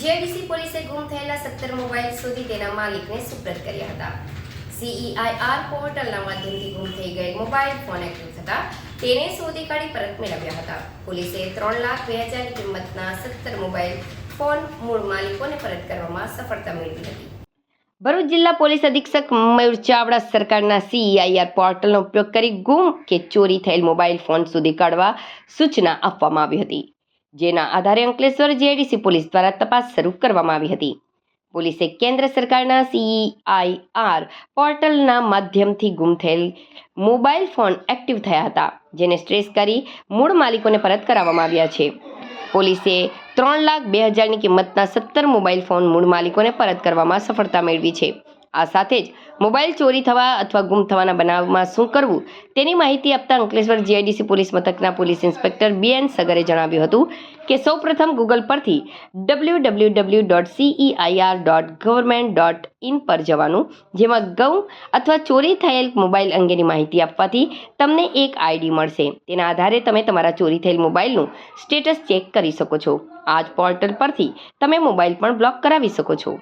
GIDC પોલીસે ગુમ થયેલા સત્તર મોબાઈલ શોધી તેના માલિકને સુપ્રત કર્યા હતા. સીઈઆઈઆર પોર્ટલના માધ્યમથી ગુમ થઈ ગયેલ મોબાઈલ ફોન એક્ટિવ થતા તેને શોધી કાઢી પરત મેળવ્યા હતા. પોલીસે ત્રણ લાખ બે હજારની કિંમતના સત્તર મોબાઈલ ફોન મૂળ માલિકોને પરત કરવામાં સફળતા મેળવી હતી. ભરૂચ જિલ્લા પોલીસ અધિક્ષક મયુર ચાવડા સરકારના સીઈઆઈઆર પોર્ટલનો ઉપયોગ કરી ગુમ કે ચોરી થયેલ મોબાઈલ ફોન સુધી કાઢવા સૂચના આપવામાં આવી હતી. જેના આધારે અંકલેશ્વર જીઆઈડીસી પોલીસ દ્વારા તપાસ શરૂ કરવામાં આવી હતી. પોલીસે કેન્દ્ર સરકારના સીઆઈઆર પોર્ટલના માધ્યમથી ગુમ થયેલ મોબાઈલ ફોન એક્ટિવ થયા હતા, જેને સ્ટ્રેસ કરી મૂળ માલિકોને પરત કરાવવામાં આવ્યા છે. પોલીસે ત્રણ લાખ બે હજારની કિંમતના સત્તર મોબાઈલ ફોન મૂળ માલિકોને પરત કરવામાં સફળતા મેળવી છે. આ સાથે જ મોબાઈલ ચોરી થવા અથવા ગુમ થવાના બનાવમાં શું કરવું તેની માહિતી આપતા અંકલેશ્વર જીઆઈડીસી પોલીસ મથકના police inspector B N Sagare જણાવ્યું હતું કે સૌપ્રથમ ગૂગલ પરથી W W W dot CEIR dot government dot in પર જવાનું, જેમાં ગૌ અથવા ચોરી થયેલ મોબાઈલ અંગેની માહિતી આપવાથી તમને એક આઈડી મળશે. તેના આધારે તમે તમારા ચોરી થયેલ મોબાઈલનું સ્ટેટસ ચેક કરી શકો છો. આ જ પોર્ટલ પરથી તમે મોબાઈલ પણ બ્લોક કરાવી શકો છો.